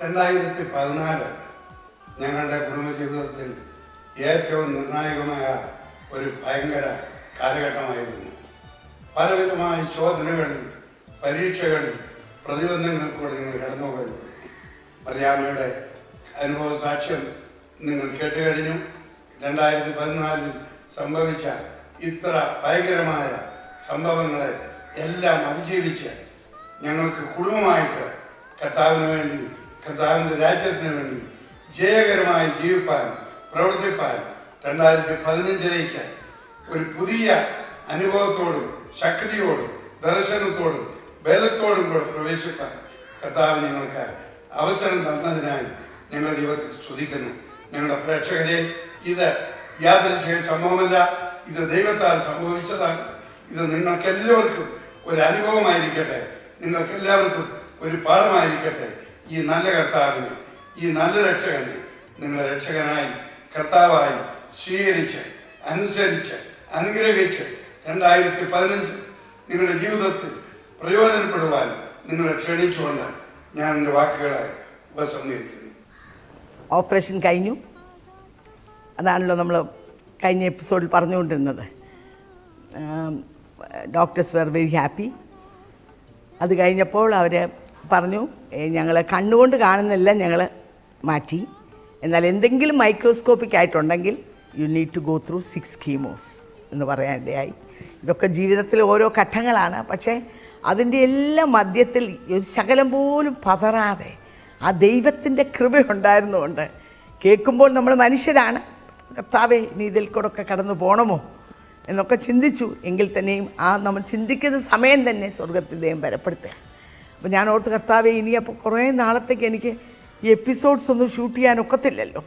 രണ്ടായിരത്തി പതിനാല് ഞങ്ങളുടെ കുടുംബജീവിതത്തിൽ ഏറ്റവും നിർണായകമായ ഒരു ഭയങ്കര കാലഘട്ടമായിരുന്നു. പലവിധമായ ശോധനകളിൽ പരീക്ഷകളിൽ പ്രതിബന്ധങ്ങൾക്കൂടെ നിങ്ങൾ കടന്നു കഴിഞ്ഞു മറിയാമ്മയുടെ അനുഭവ സാക്ഷ്യം നിങ്ങൾ കേട്ട് കഴിഞ്ഞു. രണ്ടായിരത്തി പതിനാലിൽ സംഭവിച്ച ഇത്ര ഭയങ്കരമായ സംഭവങ്ങളെ എല്ലാം അതിജീവിച്ച് ഞങ്ങൾക്ക് കുടുംബമായിട്ട് കർത്താവിന് വേണ്ടി കർത്താവിന്റെ രാജ്യത്തിന് വേണ്ടി ജയകരമായി ജീവിപ്പാൻ പ്രവർത്തിപ്പാൻ രണ്ടായിരത്തി പതിനഞ്ചിലേക്ക് ഒരു പുതിയ അനുഭവത്തോടും ശക്തിയോടും ദർശനത്തോടും ബലത്തോടും കൂടെ പ്രവേശിപ്പാൻ കർത്താവ് ഞങ്ങൾക്ക് അവസരം തന്നതിനായി ഞങ്ങൾ ദൈവത്തെ സ്തുതിക്കുന്നു. ഞങ്ങളുടെ പ്രേക്ഷകരെ ഇത് യാദൃശ്ചിക സംഭവമല്ല ഇത് ദൈവത്താൽ സംഭവിച്ചതാണ്. ഇത് നിങ്ങൾക്കെല്ലാവർക്കും ഒരു അനുഭവമായിരിക്കട്ടെ. നിങ്ങൾക്കെല്ലാവർക്കും ഒരു പാഠമായിരിക്കട്ടെ. ഈ നല്ല കർത്താവിനെ ഈ നല്ല രക്ഷകനെ നിങ്ങളെ രക്ഷകനായി കർത്താവായി സ്വീകരിച്ച് അനുസരിച്ച് അനുഗ്രഹിച്ച് രണ്ടായിരത്തി പതിനഞ്ച് നിങ്ങളുടെ ജീവിതത്തിൽ പ്രയോജനപ്പെടുവാൻ നിങ്ങളെ ക്ഷണിച്ചുകൊണ്ട് ഞാൻ എന്റെ വാക്കുകളെ ഉപസംഹരിക്കുന്നു. ഓപ്പറേഷൻ കഴിഞ്ഞു. അതാണല്ലോ നമ്മൾ കഴിഞ്ഞ എപ്പിസോഡിൽ പറഞ്ഞുകൊണ്ടിരുന്നത്. Doctors very very happy. അത് കഴിഞ്ഞപ്പോൾ അവർ പറഞ്ഞു ഞങ്ങൾ കണ്ണുകൊണ്ട് കാണുന്നില്ല ഞങ്ങൾ മാറ്റി. എന്നാൽ എന്തെങ്കിലും മൈക്രോസ്കോപ്പിക് ആയിട്ടുണ്ടെങ്കിൽ you need to go through six chemos എന്ന് പറയാനിടയായി. ഇതൊക്കെ ജീവിതത്തിൽ ഓരോ ഘട്ടങ്ങളാണ്. പക്ഷേ അതിന്റെ എല്ലാം മധ്യത്തിൽ ഒരു ശകലം പോലും പതറാതെ ആ ദൈവത്തിന്റെ കൃപയുണ്ടായിരുന്നുകൊണ്ട് കേൾക്കുമ്പോൾ നമ്മൾ മനുഷ്യരാണ്. കർത്താവെ നീ ഇതിൽ കൂടെ ഒക്കെ കടന്നു പോകണമോ എന്നൊക്കെ ചിന്തിച്ചു. എങ്കിൽ തന്നെയും ആ നമ്മൾ ചിന്തിക്കുന്ന സമയം തന്നെ സ്വർഗത്തിൽ ദൈവം ബലപ്പെടുത്തുക അപ്പോൾ ഞാൻ ഓർത്ത് കർത്താവെ ഇനി അപ്പോൾ കുറേ നാളത്തേക്ക് എനിക്ക് ഈ എപ്പിസോഡ്സ് ഒന്നും ഷൂട്ട് ചെയ്യാൻ ഒക്കത്തില്ലല്ലോ.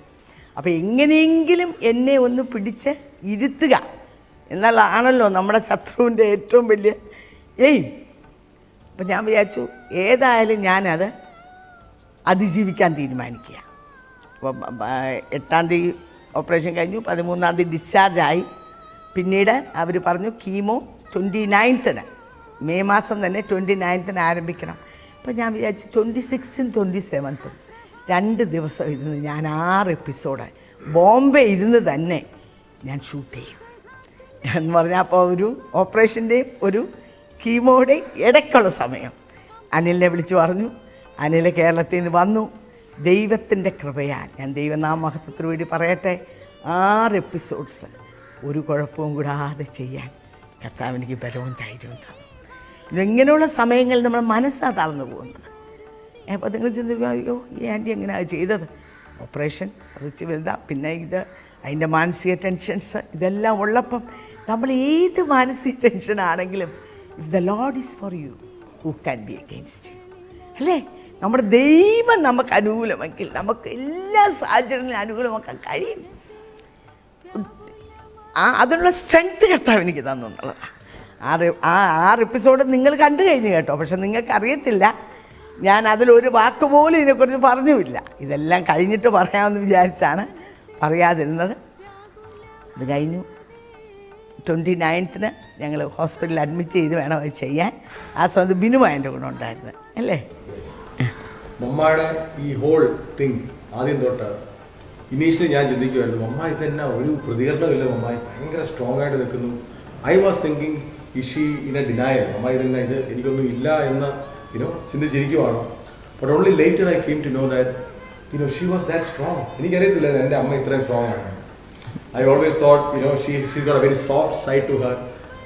അപ്പോൾ എങ്ങനെയെങ്കിലും എന്നെ ഒന്ന് പിടിച്ച് ഇരുത്തുക. എന്നാലാണല്ലോ നമ്മുടെ ശത്രുവിന്റെ ഏറ്റവും വലിയ ഏയ് അപ്പം ഞാൻ വിചാരിച്ചു ഏതായാലും ഞാനത് അതിജീവിക്കാൻ തീരുമാനിക്കുക. അപ്പം എട്ടാം തീയതി ഓപ്പറേഷൻ കഴിഞ്ഞു പതിമൂന്നാം തീയതി ഡിസ്ചാർജായി പിന്നീട് അവർ പറഞ്ഞു കീമോ ട്വന്റി നയൻത്തിന് മെയ് മാസം തന്നെ ട്വന്റി നയൻത്തിന് ആരംഭിക്കണം. അപ്പോൾ ഞാൻ വിചാരിച്ചു ട്വന്റി സിക്സും ട്വന്റി സെവൻത്തും രണ്ട് ദിവസം ഇരുന്ന് ഞാൻ ആറ് എപ്പിസോഡ് ബോംബെ ഇരുന്ന് തന്നെ ഞാൻ ഷൂട്ട് ചെയ്യും. എന്ന് പറഞ്ഞാൽ അപ്പോൾ ഒരു ഓപ്പറേഷന്റെയും ഒരു കീമോയുടെയും ഇടയ്ക്കുള്ള സമയം. അനിലിനെ വിളിച്ചു പറഞ്ഞു. അനിൽ കേരളത്തിൽ നിന്ന് വന്നു. ദൈവത്തിന്റെ കൃപയാൽ ഞാൻ ദൈവനാമഹത്വത്തിന് വേണ്ടി പറയട്ടെ. ആറ് എപ്പിസോഡ്സ് ഒരു കുഴപ്പവും കൂടാതെ ചെയ്യാൻ കർത്താവ് എനിക്ക് ബലവും ധൈര്യവും ഇങ്ങനെയുള്ള സമയങ്ങളിൽ നമ്മൾ മനസ്സാ തളർന്നു പോകുന്നത് അപ്പോൾ നിങ്ങൾ ചിന്തിക്കും അയ്യോ ഈ ആന്റി എങ്ങനെയാണ് ചെയ്തത്? ഓപ്പറേഷൻ അത് വലുതാ. പിന്നെ ഇത് അതിന്റെ മാനസിക ടെൻഷൻസ് ഇതെല്ലാം ഉള്ളപ്പം നമ്മൾ ഏത് മാനസിക ടെൻഷൻ ആണെങ്കിലും if the lord is for you who can be against you അല്ലേ? നമ്മുടെ ദൈവം നമുക്ക് അനുകൂലമെങ്കിൽ നമുക്ക് എല്ലാ സാഹചര്യങ്ങളിലും അനുകൂലമാക്കാൻ കഴിയും. ആ അതിനുള്ള സ്ട്രെങ്ത് കർത്താവ് എനിക്ക് തന്നു എന്നുള്ളതാണ് ആറ് ആ ആറ് എപ്പിസോഡ് നിങ്ങൾ കണ്ടു കഴിഞ്ഞു കേട്ടോ. പക്ഷെ നിങ്ങൾക്ക് അറിയത്തില്ല ഞാൻ അതിലൊരു വാക്ക് പോലും ഇതിനെക്കുറിച്ച് പറഞ്ഞുമില്ല. ഇതെല്ലാം കഴിഞ്ഞിട്ട് പറയാമെന്ന് വിചാരിച്ചാണ് പറയാതിരുന്നത്. ഇത് കഴിഞ്ഞു. ട്വന്റി നയൻത്തിന് ഞങ്ങൾ ഹോസ്പിറ്റലിൽ അഡ്മിറ്റ് ചെയ്ത് വേണം അത് ചെയ്യാൻ. ആ സമയത്ത് ബിനു എന്റെ കൂടെ ഉണ്ടായിരുന്നത് അല്ലേ? മമ്മയുടെ ഈ ഹോൾ തിങ് ആദ്യം തൊട്ട് ഇനീഷ്യലി ഞാൻ ചിന്തിക്കുമായിരുന്നു മമ്മ ഇതെന്നാ? ഒരു പ്രതികരണമില്ല മമ്മായി ഭയങ്കര സ്ട്രോങ് ആയിട്ട് നിൽക്കുന്നു. I was thinking is she a denial അമ്മ ഇതെന്നാ ഇത് എനിക്കൊന്നും ഇല്ല എന്ന് you know ചിന്തിച്ചിരിക്കുവാണ് but only later I came to know that you know she was that strong എനിക്കറിയത്തില്ല എന്റെ അമ്മ ഇത്രയും സ്ട്രോങ് ആണ്. I always thought you know she she got a very soft side to her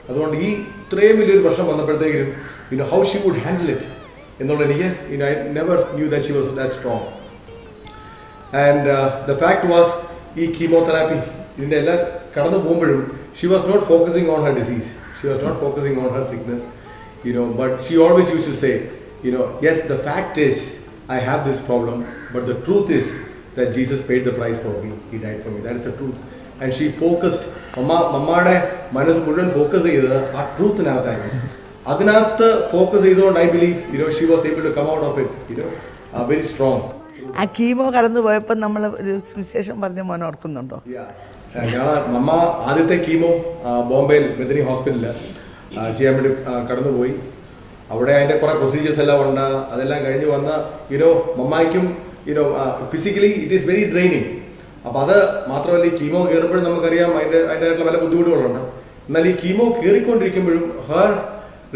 അതുകൊണ്ട് ഈ ഇത്രയും വലിയൊരു പ്രശ്നം വന്നപ്പോഴത്തേക്കും you know how she would handle it എന്നുള്ള എനിക്ക് you know I never knew that she was that strong and the fact was ഈ chemotherapy ഇതിന്റെ എല്ലാം കടന്നു പോകുമ്പോഴും she was not focusing on her disease she was not focusing on her sickness you know but she always use to say you know yes the fact is I have this problem but the truth is that Jesus paid the price for me. He died for me. That is the truth. And she focused, mamma മമ്മയുടെ മനസ്സ് മുഴുവൻ focus ചെയ്തത് ആ ട്രൂത്തിനകത്തായിരുന്നു അതിനകത്ത് focus ചെയ്തുകൊണ്ട് I believe you know she was able to come out of it you know very strong ആ chemo കടന്നു പോയപ്പോൾ നമ്മൾ ഒരു സുവിശേഷം പറഞ്ഞ മോൻ ഓർക്കുന്നുണ്ടോ ഞാൻ നമ്മ ആദ്യത്തെ കീമോ ബോംബെയിൽ ബദിനി ഹോസ്പിറ്റലിൽ ചെയ്യാൻ വേണ്ടി കടന്നുപോയി. അവിടെ അതിന്റെ കുറേ പ്രൊസീജിയേഴ്സ് എല്ലാം ഉണ്ട്. അതെല്ലാം കഴിഞ്ഞ് വന്ന you know മമ്മായിക്കും you know physically it is very draining അപ്പോൾ അത് മാത്രമല്ല ഈ കീമോ കയറുമ്പോഴും നമുക്കറിയാം അതിന്റെ അതിന്റെതായിട്ടുള്ള പല ബുദ്ധിമുട്ടുകളുണ്ട്. എന്നാൽ ഈ chemo കയറിക്കൊണ്ടിരിക്കുമ്പോഴും her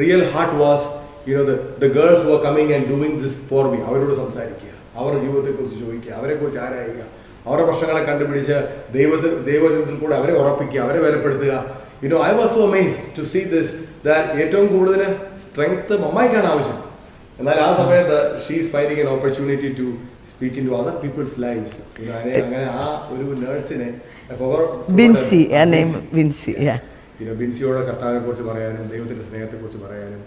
real heart was you know the girls were coming and doing this for me അവരോട് സംസാരിക്കുക. അവരുടെ ജീവിതത്തെക്കുറിച്ച് ചോദിക്കുക. അവരെക്കുറിച്ച് ആരായുക? അവരുടെ പ്രശ്നങ്ങളെ കണ്ടുപിടിച്ച് ദൈവത്തിൽ ദൈവജനത്തിൽ കൂടെ അവരെ ഉറപ്പിക്കുക അവരെ വിലപ്പെടുത്തുക you know I was so amazed to see this that ഏറ്റവും കൂടുതൽ സ്ട്രെങ്ത് മമ്മായിക്കാണ് ആവശ്യം. എന്നാൽ ആ സമയത്ത് she's finding an opportunity to speak in to other peoples life അങ്ങനെ ആ ഒരു നേഴ്സിനെ yeah. ബിൻസിയോട് കർത്താവിനെ കുറിച്ച് പറയാനും ദൈവത്തിന്റെ സ്നേഹത്തെ കുറിച്ച് പറയാനും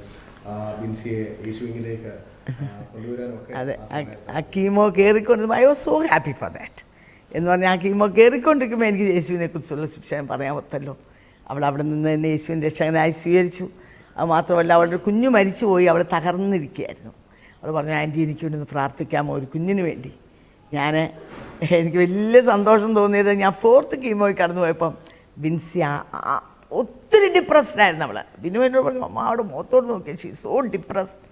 ബിൻസിയെ യേശുവിലേക്ക് കൊണ്ടുവരാനും ഒക്കെ അതെ ആ chemo കയറിക്കൊണ്ടിരുന്നു I was so happy for that എന്ന് പറഞ്ഞാൽ ആ കീമോ കയറിക്കൊണ്ടിരിക്കുമ്പോൾ എനിക്ക് യേശുവിനെ കുറിച്ചുള്ള ശിക്ഷണം പറയാൻ പറ്റല്ലോ. അവൾ അവിടെ നിന്ന് തന്നെ യേശുവിന്റെ രക്ഷകനായി സ്വീകരിച്ചു. അത് മാത്രമല്ല അവളുടെ കുഞ്ഞ് മരിച്ചുപോയി അവൾ തകർന്നിരിക്കുകയായിരുന്നു. അവൾ പറഞ്ഞു ആന്റി എനിക്ക് വേണ്ടി ഒന്ന് പ്രാർത്ഥിക്കാമോ ഒരു കുഞ്ഞിന് വേണ്ടി? ഞാൻ എനിക്ക് വലിയ സന്തോഷം തോന്നിയത് ഞാൻ ഫോർത്ത് കീമോയിൽ കടന്നു പോയപ്പം ബിൻസി ഒത്തിരി ഡിപ്രസ്ഡ് ആയിരുന്നു അവൾ ബിനു എന്നോട് പറഞ്ഞു അമ്മ അവിടെ മുഖത്തോട് നോക്കി ഷീ സോ ഡിപ്രസ്ഡ്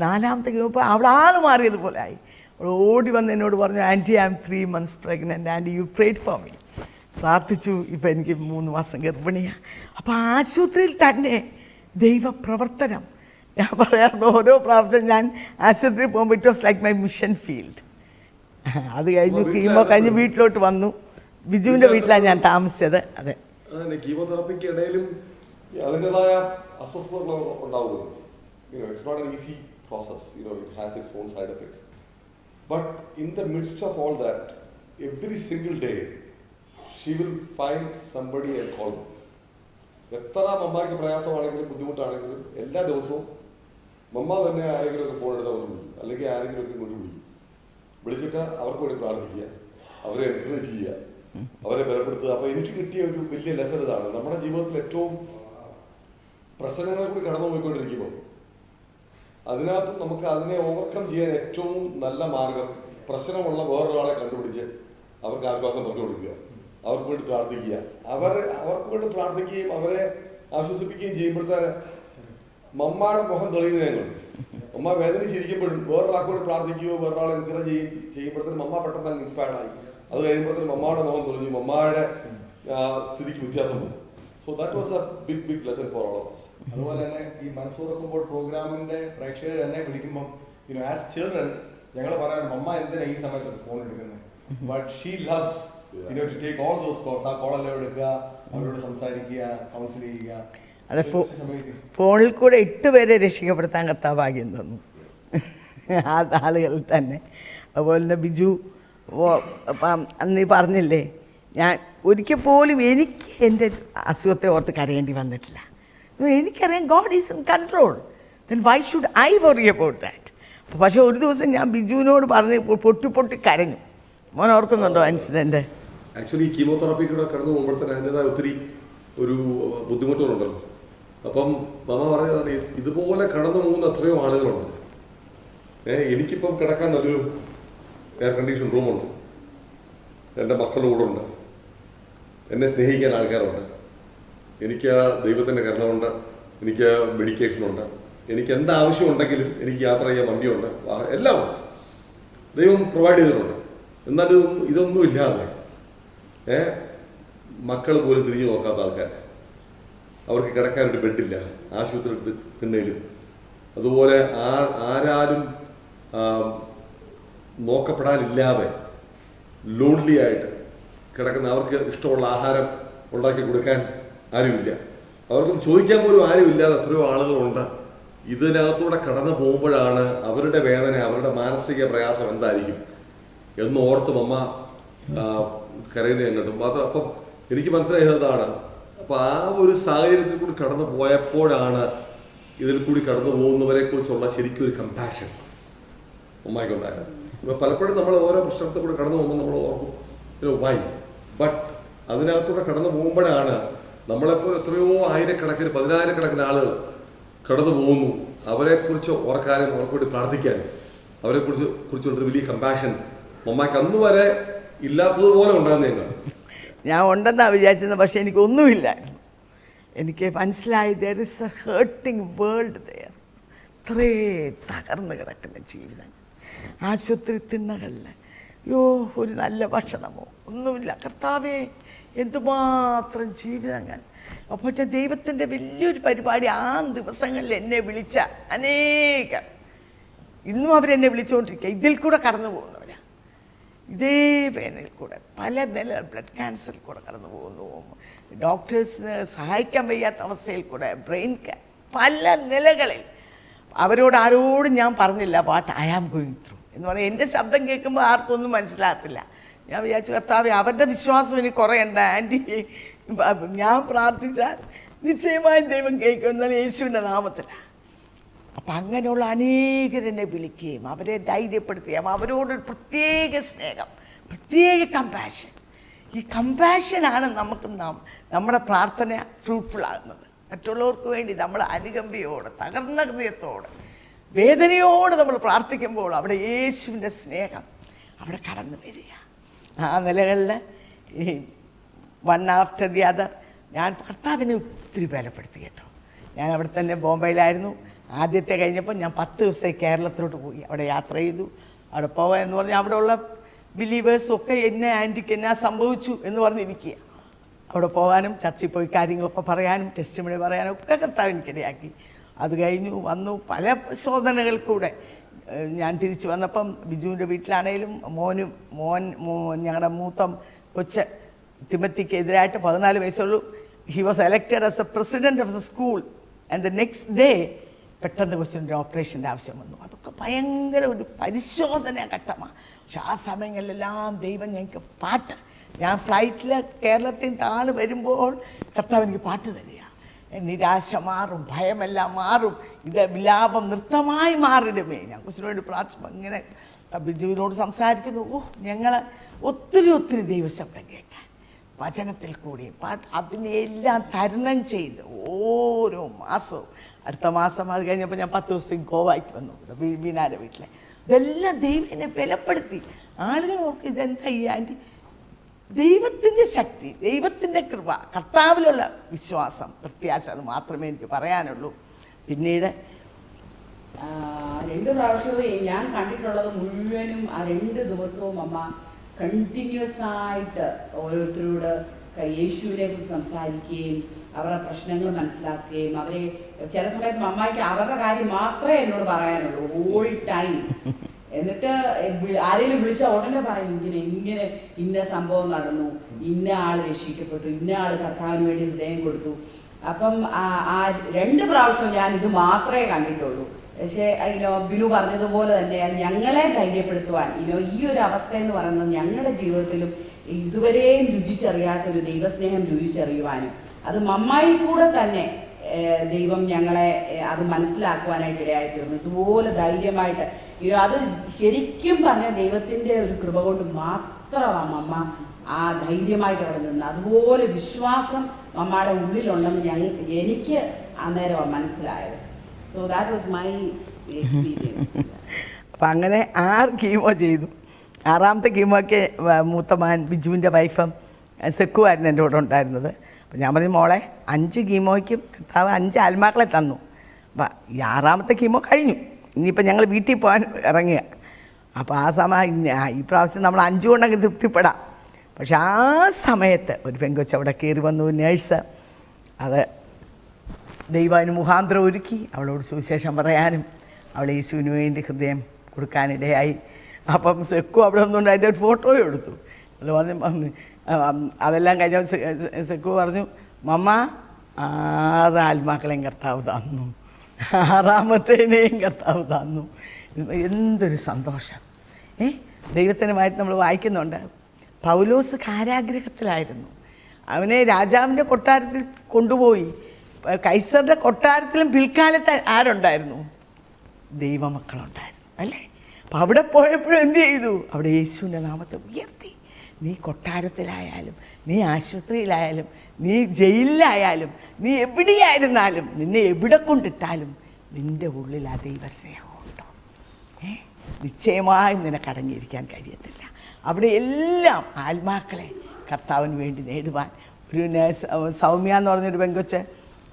നാലാമത്തെ കീമപ്പോൾ അവൾ ആൾ മാറിയതുപോലെ ആയി. ഓടി വന്ന് എന്നോട് പറഞ്ഞു aunty I am three months pregnant aunty you prayed for me പ്രാർത്ഥിച്ചു. ഇപ്പം എനിക്ക് മൂന്ന് മാസം ഗർഭിണിയാണ് അപ്പോൾ ആശുപത്രിയിൽ തന്നെ ദൈവപ്രവർത്തനം. ഞാൻ പറയാറുണ്ട് ഓരോ പ്രാവശ്യം ഞാൻ ആശുപത്രിയിൽ പോകുമ്പോൾ it was like my mission field അത് കഴിഞ്ഞു കീമോ കഴിഞ്ഞ് വീട്ടിലോട്ട് വന്നു. ബിജുവിന്റെ വീട്ടിലാണ് ഞാൻ താമസിച്ചത്. അതെ. കീമോതെറാപ്പിക്ക് ഇടയിലും അതിന്റെതായ അസ്വസ്ഥതകൾ ഉണ്ടാവുമല്ലോ. You know it's not an easy process it has its own side effects but in the midst of all that, every single day, she will find somebody and call എത്ര മമ്മയ്ക്ക് പ്രയാസമാണെങ്കിലും ബുദ്ധിമുട്ടാണെങ്കിലും എല്ലാ ദിവസവും മമ്മ തന്നെ ആരെങ്കിലും ഒക്കെ ഫോൺ എടുത്താൽ വിളിക്കും അല്ലെങ്കിൽ ആരെങ്കിലും ഒക്കെ കൊണ്ട് വിളിക്കും വിളിച്ചിട്ട് അവർക്ക് വേണ്ടി പ്രാർത്ഥിക്കുക. അവരെ എൻകറേജ് ചെയ്യുക. അവരെ ബലപ്പെടുത്തുക. അപ്പോൾ എനിക്ക് കിട്ടിയ ഒരു വലിയ ലെസൺ ഇതാണ്. നമ്മുടെ ജീവിതത്തിൽ ഏറ്റവും പ്രശ്നങ്ങളെ കൂടി കടന്നു പോയിക്കൊണ്ടിരിക്കുമ്പോൾ അതിനകത്ത് നമുക്ക് അതിനെ ഓവർകം ചെയ്യാൻ ഏറ്റവും നല്ല മാർഗം പ്രശ്നമുള്ള വേറൊരാളെ കണ്ടുപിടിച്ച് അവർക്ക് ആശ്വാസം പറഞ്ഞു കൊടുക്കുക. അവർക്ക് വേണ്ടി പ്രാർത്ഥിക്കുക. അവർ അവർക്ക് വേണ്ടി പ്രാർത്ഥിക്കുകയും അവരെ ആശ്വസിപ്പിക്കുകയും ചെയ്യുമ്പോഴത്തേന് മമ്മയുടെ മുഖം തെളിയുന്ന ഞങ്ങൾ. വേദന വേദനിച്ചിരിക്കുമ്പോഴും വേറൊരാൾക്ക് വേണ്ടി പ്രാർത്ഥിക്കുകയോ വേറൊരാളെ എൻകറേജ് ചെയ്യും ചെയ്യുമ്പോഴത്തേന് മമ്മ പെട്ടെന്ന് അങ്ങ് ഇൻസ്പയർഡായി അത് കഴിയുമ്പോഴത്തേന് മമ്മയുടെ മുഖം തെളിഞ്ഞു. മമ്മയുടെ സ്ഥിതിക്ക് വ്യത്യാസം വന്നു. So that was a big big lesson for all of us അതുപോലെ തന്നെ ഈ മനസ്സുറക്കുമ്പോൾ പ്രോഗ്രാമിന്റെ പ്രേക്ഷകർ എന്നെ വിളിക്കുമ്പോൾ യുനോ ആസ് ചിൽഡ്രൻ ഞങ്ങൾ പറയാൻ അമ്മ എന്തിനാ ഈ സമയത്ത് ഫോൺ എടുക്കുന്നത് but she loves to take all those calls ആ കോളെല്ലാം എടുക്കുക അവരോട് സംസാരിക്കുക കൗൺസിൽ ചെയ്യുക. അതെ. ഫോണിൽ കൂടെ എട്ട് പേരെ രക്ഷിക്കപ്പെടുത്താൻ കത്താ ഭാഗ്യം തന്നു ആ ആളുകളിൽ തന്നെ. അതുപോലെ തന്നെ ബിജു അന്ന് നീ പറഞ്ഞില്ലേ ഞാൻ ഒരിക്കൽ പോലും എനിക്ക് എന്റെ അസുഖത്തെ ഓർത്ത് കരയേണ്ടി വന്നിട്ടില്ല. എനിക്കറിയാം God is in control then why should I worry about that പക്ഷേ ഒരു ദിവസം ഞാൻ ബിജുവിനോട് പറഞ്ഞ് പൊട്ടി പൊട്ടി കരഞ്ഞു. മോൻ ഓർക്കുന്നുണ്ടോ ഇൻസിഡന്റ് ആക്ച്വലി കീമോതെറാപ്പിയിലൂടെ കടന്നു പോകുമ്പോഴത്തേന് അതിന്റെതായ ഒത്തിരി ഒരു ബുദ്ധിമുട്ടുകളുണ്ടല്ലോ. അപ്പം മമ പറയുന്നതാണ് ഇതുപോലെ കടന്നു പോകുന്ന എത്രയോ ആളുകളുണ്ട്. ഏഹ് എനിക്കിപ്പം കിടക്കാൻ നല്ലൊരു എയർ കണ്ടീഷൻ റൂമുണ്ട് എന്റെ മക്കളുടെ കൂടെ ഉണ്ട്. എന്നെ സ്നേഹിക്കാൻ ആൾക്കാരുണ്ട്. എനിക്ക് ആ ദൈവത്തിന്റെ കരുണമുണ്ട് എനിക്ക് മെഡിക്കേഷനുണ്ട് എനിക്ക് എന്താവശ്യം ആവശ്യമുണ്ടെങ്കിലും എനിക്ക് യാത്ര ചെയ്യാൻ വണ്ടിയുണ്ട്. എല്ലാം ഉണ്ട്. ദൈവം പ്രൊവൈഡ് ചെയ്തിട്ടുണ്ട്. എന്നാലും ഇതൊന്നും ഇല്ലാതെ ഏ മക്കൾ പോലും തിരിഞ്ഞു നോക്കാത്ത ആൾക്കാർ അവർക്ക് കിടക്കാൻ ഒരു ബെഡില്ല. ആശുപത്രി തിന്നയിലും അതുപോലെ ആ ആരാരും നോക്കപ്പെടാനില്ലാതെ ലോൺലി ആയിട്ട് കിടക്കുന്ന അവർക്ക് ഇഷ്ടമുള്ള ആഹാരം ഉണ്ടാക്കി കൊടുക്കാൻ ആരുമില്ല. അവർക്ക് ചോദിക്കാൻ പോലും ആരുമില്ലാതെ എത്രയോ ആളുകളുണ്ട്. ഇതിനകത്തൂടെ കടന്നു പോകുമ്പോഴാണ് അവരുടെ വേദന അവരുടെ മാനസിക പ്രയാസം എന്തായിരിക്കും എന്ന് ഓർത്ത് മമ്മ ആ, കരയുന്നത് ഞാൻ കണ്ടു മാത്രം അപ്പം എനിക്ക് മനസ്സിലായതാണ് അപ്പം ആ ഒരു സാഹചര്യത്തിൽ കൂടി കടന്നു പോയപ്പോഴാണ് ഇതിൽ കൂടി കടന്നു പോകുന്നവരെ കുറിച്ചുള്ള ശരിക്കും ഒരു കമ്പാഷൻ ഉമ്മായിക്കുണ്ടായത് പലപ്പോഴും നമ്മൾ ഓരോ പ്രശ്നത്തിൽ കൂടി കടന്നു പോകുമ്പോൾ നമ്മൾ ഓർക്കും വൈ ബട്ട് അതിനകത്തൂടെ കടന്നു പോകുമ്പോഴാണ് നമ്മളെപ്പോലെ എത്രയോ ആയിരക്കണക്കിന് പതിനായിരക്കണക്കിന് ആളുകൾ കടന്നു പോകുന്നു. അവരെക്കുറിച്ച് ഓർക്കാനും അവർക്ക് വേണ്ടി പ്രാർത്ഥിക്കാനും അവരെക്കുറിച്ച് കുറിച്ചുള്ളൊരു വലിയ കമ്പാഷൻ മമ്മാക്ക് അന്ന് വരെ ഇല്ലാത്തതുപോലെ ഉണ്ടാകുന്ന ഞങ്ങൾ ഞാൻ ഉണ്ടെന്നാണ് വിചാരിച്ചത് പക്ഷേ എനിക്കൊന്നുമില്ലായിരുന്നു എനിക്ക് മനസ്സിലായി there is a hurting world there ഇത്രേ തകർന്നു കിടക്കുന്ന ജീവിതം. ആശുപത്രി തിണ്ണകളിൽ യോ ഒരു നല്ല ഭക്ഷണമോ? ഒന്നുമില്ല. കർത്താവേ എന്തുമാത്രം ജീവിതം ഞാൻ അപ്പോൾ ഞാൻ ദൈവത്തിന്റെ വലിയൊരു പരിപാടി ആ ദിവസങ്ങളിൽ എന്നെ വിളിച്ച അനേകർ. ഇന്നും അവരെന്നെ വിളിച്ചുകൊണ്ടിരിക്കുക ഇതിൽ കൂടെ കടന്നു പോകുന്നവരാ. ഇതേ വേനൽ കൂടെ പല നില ബ്ലഡ് ക്യാൻസറിൽ കൂടെ കടന്നു പോകുന്നു. ഡോക്ടേഴ്സിന് സഹായിക്കാൻ വയ്യാത്ത അവസ്ഥയിൽ കൂടെ ബ്രെയിൻ പല നിലകളിൽ. അവരോട് ആരോടും ഞാൻ പറഞ്ഞില്ല പാട്ട് ഐ ആം ഗോയിങ് ത്രൂ എന്ന് പറഞ്ഞാൽ എന്റെ ശബ്ദം കേൾക്കുമ്പോൾ ആർക്കും ഒന്നും മനസ്സിലാകത്തില്ല. ഞാൻ വിചാരിച്ചു കർത്താവ് അവരുടെ വിശ്വാസം ഇനി കുറയണ്ട ആന്റി ഞാൻ പ്രാർത്ഥിച്ചാൽ നിശ്ചയമായും ദൈവം കേൾക്കും എന്നാൽ യേശുവിന്റെ നാമത്തിലാണ് അപ്പം അങ്ങനെയുള്ള അനേകരെന്നെ വിളിക്കുകയും അവരെ ധൈര്യപ്പെടുത്തുകയും അവരോടൊരു പ്രത്യേക സ്നേഹം പ്രത്യേക കമ്പാഷൻ ഈ കമ്പാഷനാണ് നമുക്ക് നാം നമ്മുടെ പ്രാർത്ഥന ഫ്രൂട്ട്ഫുൾ ആകുന്നത്. മറ്റുള്ളവർക്ക് വേണ്ടി നമ്മൾ അനുകമ്പയോടെ തകർന്ന ഹൃദയത്തോടെ വേദനയോടെ നമ്മൾ പ്രാർത്ഥിക്കുമ്പോൾ അവിടെ യേശുവിന്റെ സ്നേഹം അവിടെ കടന്നു വരിക. ആ നിലകളിൽ ഈ വൺ ആഫ്റ്റർ ദി അതർ ഞാൻ ഭർത്താവിനെ ഒത്തിരി ബലപ്പെടുത്തി കേട്ടോ. ഞാൻ അവിടെ തന്നെ ബോംബെയിലായിരുന്നു. ആദ്യത്തെ കഴിഞ്ഞപ്പോൾ ഞാൻ പത്ത് ദിവസമായി കേരളത്തിലോട്ട് പോയി. അവിടെ യാത്ര ചെയ്തു. അവിടെ പോവാ എന്ന് പറഞ്ഞാൽ അവിടെയുള്ള ബിലീവേഴ്സും ഒക്കെ എന്നെ ആന്റിക്ക് എന്നാ സംഭവിച്ചു എന്ന് പറഞ്ഞിരിക്കുക അവിടെ പോകാനും ചർച്ചയിൽ പോയി കാര്യങ്ങളൊക്കെ പറയാനും ടെസ്റ്റ് മണി പറയാനും ഒക്കെ കർത്താവ് എനിക്കിടയാക്കി. അത് കഴിഞ്ഞു വന്നു പല ശോധനകൾ കൂടെ ഞാൻ തിരിച്ചു വന്നപ്പം ബിജുവിന്റെ വീട്ടിലാണേലും മോനും മോൻ ഞങ്ങളുടെ മൂത്തം കൊച്ച തിമത്തിക്ക് എതിരായിട്ട് പതിനാല് വയസ്സുള്ളൂ. He was elected as a president of the school and the next day പെട്ടെന്ന് കൊച്ചിന്റെ ഓപ്പറേഷന്റെ ആവശ്യം വന്നു. അതൊക്കെ ഭയങ്കര ഒരു പരിശോധന ഘട്ടമാണ് പക്ഷെ ആ സമയങ്ങളിലെല്ലാം ദൈവം ഞങ്ങൾക്ക് പാട്ട്. ഞാൻ ഫ്ലൈറ്റിൽ കേരളത്തിൽ താഴെ വരുമ്പോൾ കർത്താവ് എനിക്ക് പാട്ട് തരിക നിരാശ മാറും ഭയമെല്ലാം മാറും. ഇത് വിലാപം നൃത്തമായി മാറിടുമേ. ഞാൻ കുശിനോട് പ്രാർത്ഥിച്ചു ഇങ്ങനെ ബിജുവിനോട് സംസാരിക്കുന്നു. ഓ ഞങ്ങൾ ഒത്തിരി ഒത്തിരി ദൈവശബ്ദം കേൾക്കാൻ. വചനത്തിൽ കൂടി അതിനെല്ലാം തരണം ചെയ്ത് ഓരോ മാസവും. അടുത്ത മാസം അത് കഴിഞ്ഞപ്പോൾ ഞാൻ പത്ത് ദിവസത്തേക്ക് ഗോവയ്ക്ക് വന്നു. ബീനാരെ വീട്ടിലെ. ഇതെല്ലാം ദൈവം എന്നെ ബലപ്പെടുത്തി. ആളുകൾ ഓർക്ക് ഇതെന്താ ഈ ആന്റി ദൈവത്തിന്റെ ശക്തി ദൈവത്തിന്റെ കൃപ കർത്താവിലുള്ള വിശ്വാസം പ്രത്യാശ അത് മാത്രമേ എനിക്ക് പറയാനുള്ളൂ. പിന്നീട് രണ്ട് പ്രാവശ്യവും ഞാൻ കണ്ടിട്ടുള്ളത് മുഴുവനും ആ രണ്ട് ദിവസവും അമ്മ കണ്ടിന്യൂസ് ആയിട്ട് ഓരോരുത്തരോട് യേശുവിനെ കുറിച്ച് സംസാരിക്കുകയും അവരുടെ പ്രശ്നങ്ങൾ മനസ്സിലാക്കുകയും അവരെ ചില സമയത്ത് അമ്മായിക്ക് അവരുടെ കാര്യം മാത്രമേ എന്നോട് പറയാനുള്ളൂ. ഓൾ ടൈം എന്നിട്ട് ആരെങ്കിലും വിളിച്ച ഉടനെ പറയും ഇങ്ങനെ ഇങ്ങനെ ഇന്ന സംഭവം നടന്നു. ഇന്ന ആൾ രക്ഷിക്കപ്പെട്ടു. ഇന്ന ആൾ കർത്താവിന് വേണ്ടി ഹൃദയം കൊടുത്തു. അപ്പം ആ- രണ്ട് പ്രാവശ്യം ഞാൻ ഇത് മാത്രമേ കണ്ടിട്ടുള്ളൂ. പക്ഷേ ഇനോ ബിനു പറഞ്ഞതുപോലെ തന്നെ ഞങ്ങളെ ധൈര്യപ്പെടുത്തുവാൻ ഇനോ ഈ ഒരു അവസ്ഥ എന്ന് പറയുന്നത് ഞങ്ങളുടെ ജീവിതത്തിലും ഇതുവരെയും രുചിച്ചറിയാത്ത ഒരു ദൈവസ്നേഹം രുചിച്ചറിയുവാനും അത് മമ്മായിൽ കൂടെ തന്നെ ദൈവം ഞങ്ങളെ അത് മനസ്സിലാക്കുവാനായിട്ട് ഇടയായി തീർന്നു. ഇതുപോലെ ധൈര്യമായിട്ട് അത് ശരിക്കും പറഞ്ഞ ദൈവത്തിന്റെ ഒരു കൃപ കൊണ്ട് മാത്രമാണ് അമ്മ ആ ധൈര്യമായിട്ട് അവിടെ നിന്ന്. അതുപോലെ വിശ്വാസം മമ്മയുടെ ഉള്ളിലുണ്ടെന്ന് ഞങ്ങൾ എനിക്ക് അന്നേരമാണ് മനസ്സിലായത്. So that was my experience അപ്പം അങ്ങനെ ആർ കീമോ ചെയ്തു. ആറാമത്തെ കീമോക്ക് മൂത്ത മകൻ ബിജുവിന്റെ വൈഫും സെക്കുമായിരുന്നു എന്റെ കൂടെ ഉണ്ടായിരുന്നത്. അപ്പം ഞാൻ പറഞ്ഞു മോളെ അഞ്ച് കീമോയ്ക്കും കർത്താവ് അഞ്ച് ആത്മാക്കളെ തന്നു. അപ്പം ഈ ആറാമത്തെ കീമോ കഴിഞ്ഞു. ഇനിയിപ്പോൾ ഞങ്ങൾ വീട്ടിൽ പോകാൻ ഇറങ്ങുക അപ്പോൾ ആ സമയം ഈ പ്രാവശ്യം നമ്മൾ അഞ്ചു കൊണ്ടങ്ങ് തൃപ്തിപ്പെടാം. പക്ഷെ ആ സമയത്ത് ഒരു പെങ്കൊച്ച് അവിടെ കയറി വന്നു നേഴ്സ്. അത് ദൈവാന് മുഖാന്തരം ഒരുക്കി. അവളോട് സുവിശേഷം പറയാനും അവൾ യേശുവിന് വേണ്ടി ഹൃദയം കൊടുക്കാനിടയായി അപ്പം സെക്കു അവിടെ ഒന്നുകൊണ്ട് അതിന്റെ ഒരു ഫോട്ടോയും എടുത്തു. അത് പറഞ്ഞു "മമ്മി, ആ, ഉം, അതെല്ലാം കഴിഞ്ഞ സെക്കു പറഞ്ഞു മമ്മ ആറ് ആത്മാക്കളെയും കർത്താവ് തന്നു. ആറാമത്തേനെയും കർത്താവ് തന്നു. എന്തൊരു സന്തോഷം. ഏ ദൈവത്തിനുമായിട്ട് നമ്മൾ വായിക്കുന്നുണ്ട്. പൗലോസ് കാരാഗ്രഹത്തിലായിരുന്നു. അവനെ രാജാവിന്റെ കൊട്ടാരത്തിൽ കൊണ്ടുപോയി. കൈസറുടെ കൊട്ടാരത്തിലും പിൽക്കാലത്ത് ആരുണ്ടായിരുന്നു? ദൈവമക്കളുണ്ടായിരുന്നു. അല്ലേ? അപ്പം അവിടെ പോയപ്പോഴും എന്ത് ചെയ്തു? അവിടെ യേശുവിന്റെ നാമത്തെ ഉയർത്തി. നീ കൊട്ടാരത്തിലായാലും നീ ആശുപത്രിയിലായാലും നീ ജയിലിലായാലും നീ എവിടെയായിരുന്നാലും നിന്നെ എവിടെ കൊണ്ടിട്ടാലും നിന്റെ ഉള്ളിൽ ആ ദൈവസ്നേഹമുണ്ടോ ഏ? നിശ്ചയമായും നിനക്ക് അടങ്ങിയിരിക്കാൻ കഴിയത്തില്ല. അവിടെ എല്ലാം ആത്മാക്കളെ കർത്താവിന് വേണ്ടി നേടുവാൻ. ഒരു സൗമ്യ എന്ന് പറഞ്ഞൊരു പെങ്കൊച്ച്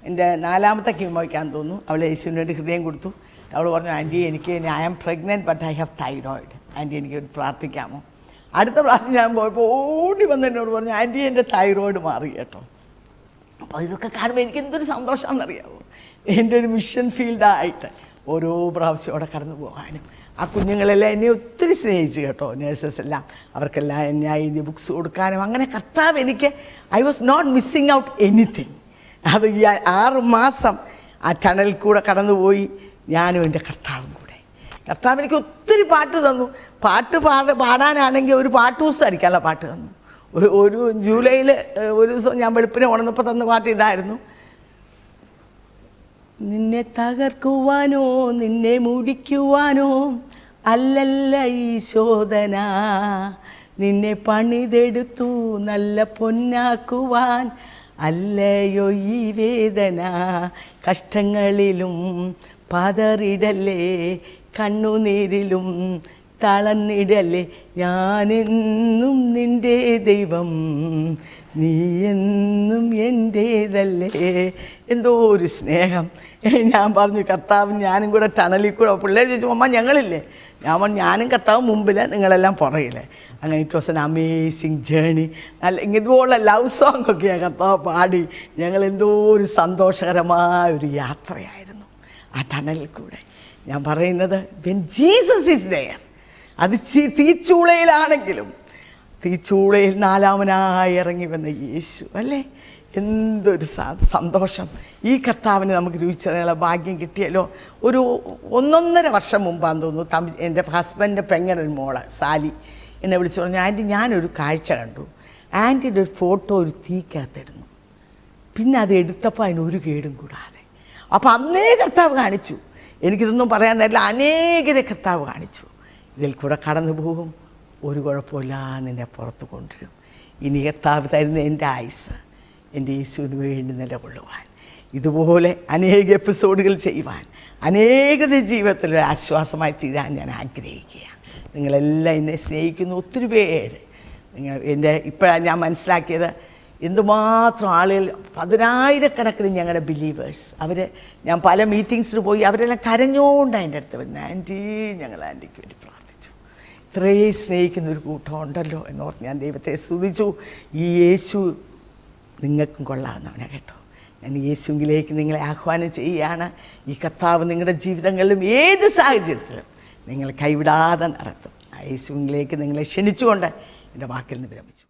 എന്റെ നാലാമത്തെ കീമോയ്ക്കാൻ തോന്നുന്നു. അവൾ യേശുവിന് വേണ്ടി ഹൃദയം കൊടുത്തു. അവൾ പറഞ്ഞു ആന്റി എനിക്ക് I am pregnant but I have thyroid aunty എനിക്ക് പ്രാർത്ഥിക്കാമോ? അടുത്ത പ്രാവശ്യം ഞാൻ പോയപ്പോൾ ഓടി വന്ന് എന്നോട് പറഞ്ഞു ആന്റി എന്റെ തൈറോയിഡ് മാറി കേട്ടോ. അപ്പോൾ ഇതൊക്കെ കാണുമ്പോൾ എനിക്ക് എന്തൊരു സന്തോഷമാണെന്നറിയാമോ എന്റെ ഒരു മിഷൻ ഫീൽഡായിട്ട് ഓരോ പ്രാവശ്യം അവിടെ കടന്നു പോകാനും ആ കുഞ്ഞുങ്ങളെല്ലാം എന്നെ ഒത്തിരി സ്നേഹിച്ചു കേട്ടോ നേഴ്സസ് എല്ലാം. അവർക്കെല്ലാം എന്നെ എഴുതിയ ബുക്സ് കൊടുക്കാനും അങ്ങനെ കർത്താവ് എനിക്ക് I was not missing out anything അത് ഈ ആറ് മാസം ആ ടണലിൽ കൂടെ കടന്നുപോയി ഞാനും എന്റെ കർത്താവും കൂടെ. കർത്താവ് എനിക്ക് ഒത്തിരി പാട്ട് തന്നു. പാട്ട് പാട പാടാനാണെങ്കിൽ ഒരു പാട്ട് ദിവസം അടിക്കാനുള്ള പാട്ട്. തന്നു ഒരു ഒരു ജൂലൈയിൽ ഒരു ദിവസം ഞാൻ വെളുപ്പിനെ ഉണർന്നപ്പോൾ തന്ന പാട്ട് ഇതായിരുന്നു. നിന്നെ തകർക്കുവാനോ നിന്നെ മുടിക്കുവാനോ അല്ലല്ല ഈ ശോധന നിന്നെ പണിതെടുത്തു നല്ല പൊന്നാക്കുവാൻ അല്ലയോ ഈ വേദന. കഷ്ടങ്ങളിലും പതറിടല്ലേ കണ്ണുനീരിലും തളർന്നിടല്ലേ ഞാനെന്നും നിന്റെ ദൈവം നീ എന്നും എന്റേതല്ലേ എന്തോ ഒരു സ്നേഹം. ഞാൻ പറഞ്ഞു കർത്താവ് ഞാനും കൂടെ ടണലിൽ കൂടെ. പിള്ളേർ ചോദിച്ചു അമ്മ ഞങ്ങളില്ലേ? ഞാൻ പറഞ്ഞു ഞാനും കർത്താവ് മുമ്പിൽ നിങ്ങളെല്ലാം പുറകില്ലേ അങ്ങനെ it was an amazing journey നല്ല ഇതുപോലുള്ള ലവ് സോങ് ഒക്കെ ഞാൻ കർത്താവ് പാടി. ഞങ്ങൾ എന്തോ ഒരു സന്തോഷകരമായ ഒരു യാത്രയായിരുന്നു ആ ടണലിൽ കൂടെ. ഞാൻ പറയുന്നത് വെൻ ജീസസ് ഇസ് ദയർ അത് തീച്ചൂളയിലാണെങ്കിലും തീച്ചൂളയിൽ നാലാമനായി ഇറങ്ങി വന്ന യേശു അല്ലേ? എന്തൊരു സന്തോഷം. ഈ കർത്താവിന് നമുക്ക് രുചിച്ചറിയാനുള്ള ഭാഗ്യം കിട്ടിയല്ലോ. ഒരു ഒന്നൊന്നര വർഷം മുമ്പാന്ന് തോന്നുന്നു തമ്പി എന്റെ ഹസ്ബൻഡിന്റെ പെങ്ങനൊരു മോൾ സാലി. എന്നെ വിളിച്ചു പറഞ്ഞു ആന്റി ഞാനൊരു കാഴ്ച കണ്ടു. ആന്റിയുടെ ഒരു ഫോട്ടോ ഒരു തീക്കകത്തിടുന്നു. പിന്നെ അത് എടുത്തപ്പോൾ അതിനൊരു കേടും കൂടാതെ. അപ്പോൾ അന്നേ കർത്താവ് കാണിച്ചു. എനിക്കിതൊന്നും പറയാൻ നേരില്ല അനേകരെ കർത്താവ് കാണിച്ചു. ഇതിൽ കൂടെ കടന്നു പോകും. ഒരു കുഴപ്പമില്ല നിന്നെ പുറത്ത് കൊണ്ടുവരും. ഇനി കർത്താവ് തരുന്ന എന്റെ ആയുസ് എന്റെ യേശുവിന് വേണ്ടി നിലകൊള്ളുവാൻ. ഇതുപോലെ അനേക എപ്പിസോഡുകൾ ചെയ്യുവാൻ അനേകരുടെ ജീവിതത്തിൽ ഒരു ആശ്വാസമായി തീരാൻ ഞാൻ ആഗ്രഹിക്കുകയാണ്. നിങ്ങളെല്ലാം എന്നെ സ്നേഹിക്കുന്ന ഒത്തിരി പേര്. നിങ്ങൾ എന്റെ ഇപ്പോഴാണ് ഞാൻ മനസ്സിലാക്കിയത്. എന്തുമാത്രം ആളുകൾ പതിനായിരക്കണക്കിന് ഞങ്ങളുടെ ബിലീവേഴ്സ് അവർ ഞാൻ പല മീറ്റിങ്സിന് പോയി അവരെല്ലാം കരഞ്ഞുകൊണ്ടാണ് എന്റെ അടുത്ത് വരുന്നത്. ആന്റി ഞങ്ങൾ ആന്റിക്ക് വേണ്ടി പ്രാർത്ഥിച്ചു ഇത്രയും സ്നേഹിക്കുന്ന ഒരു കൂട്ടം ഉണ്ടല്ലോ എന്നോർത്ത് ഞാൻ ദൈവത്തെ സ്തുതിച്ചു. ഈ യേശു നിങ്ങൾക്കും കൊള്ളാവുന്നവനെ കേട്ടോ. ഞാൻ യേശുവിലേക്ക് നിങ്ങളെ ആഹ്വാനം ചെയ്യുകയാണ്. ഈ കർത്താവ് നിങ്ങളുടെ ജീവിതങ്ങളിലും ഏത് സാഹചര്യത്തിലും നിങ്ങൾ കൈവിടാതെ നടത്തും. ആ യേശുവിലേക്ക് നിങ്ങളെ ക്ഷണിച്ചുകൊണ്ട് എന്റെ വാക്കിൽ നിന്ന് വിരമിച്ചു.